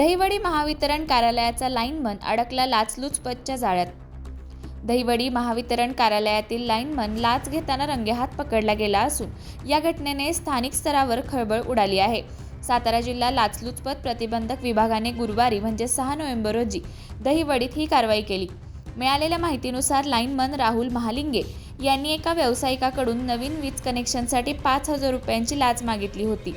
दहिवडी महावितरण कार्यालयाचा लाईनमन अडकला लाचलुचपतच्या जाळ्यात. दहिवडी महावितरण कार्यालयातील लाईनमन लाच घेताना रंगेहात पकडला गेला असून या घटनेने स्थानिक स्तरावर खळबळ उडाली आहे. सातारा जिल्हा लाचलुचपत प्रतिबंधक विभागाने गुरुवारी म्हणजे सहा नोव्हेंबर रोजी दहिवडीत ही कारवाई केली. मिळालेल्या माहितीनुसार लाईनमन राहुल महालिंगे यांनी एका व्यावसायिकाकडून नवीन वीज कनेक्शनसाठी पाच हजार रुपयांची लाच मागितली होती.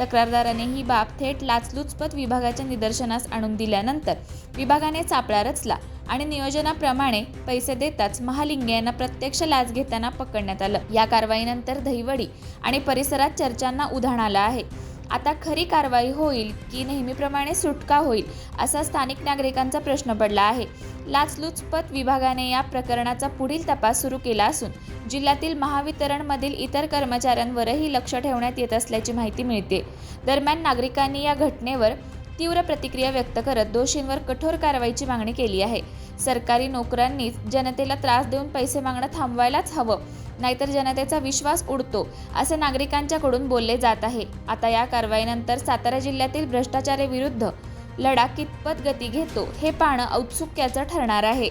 तक्रारदाराने ही बाब थेट लाचलुचपत विभागाच्या निदर्शनास आणून दिल्यानंतर विभागाने चापळा रचला आणि नियोजनाप्रमाणे पैसे देताच महालिंगे यांना प्रत्यक्ष लाच घेताना पकडण्यात आलं. या कारवाईनंतर दहिवडी आणि परिसरात चर्चांना उधाण आलं आहे. आता खरी कारवाई होईल की नेहमीप्रमाणे सुटका होईल असा स्थानिक नागरिकांचा प्रश्न पडला आहे. लाचलुचपत विभागाने या प्रकरणाचा पुढील तपास सुरू केला असून जिल्ह्यातील महावितरणमधील इतर कर्मचाऱ्यांवरही लक्ष ठेवण्यात येत असल्याची माहिती मिळते. दरम्यान नागरिकांनी या घटनेवर तीव्र प्रतिक्रिया व्यक्त करत दोषींवर कठोर कारवाईची मागणी केली आहे. सरकारी नोकरांनी जनतेला त्रास देऊन पैसे मागणं थांबवायलाच हवं नाहीतर जनतेचा विश्वास उडतो असे नागरिकांच्याकडून बोलले जात आहे. आता या कारवाईनंतर सातारा जिल्ह्यातील भ्रष्टाचाराविरुद्ध लढा कितपत गती घेतो हे पाहणं औत्सुक्याचं ठरणार आहे.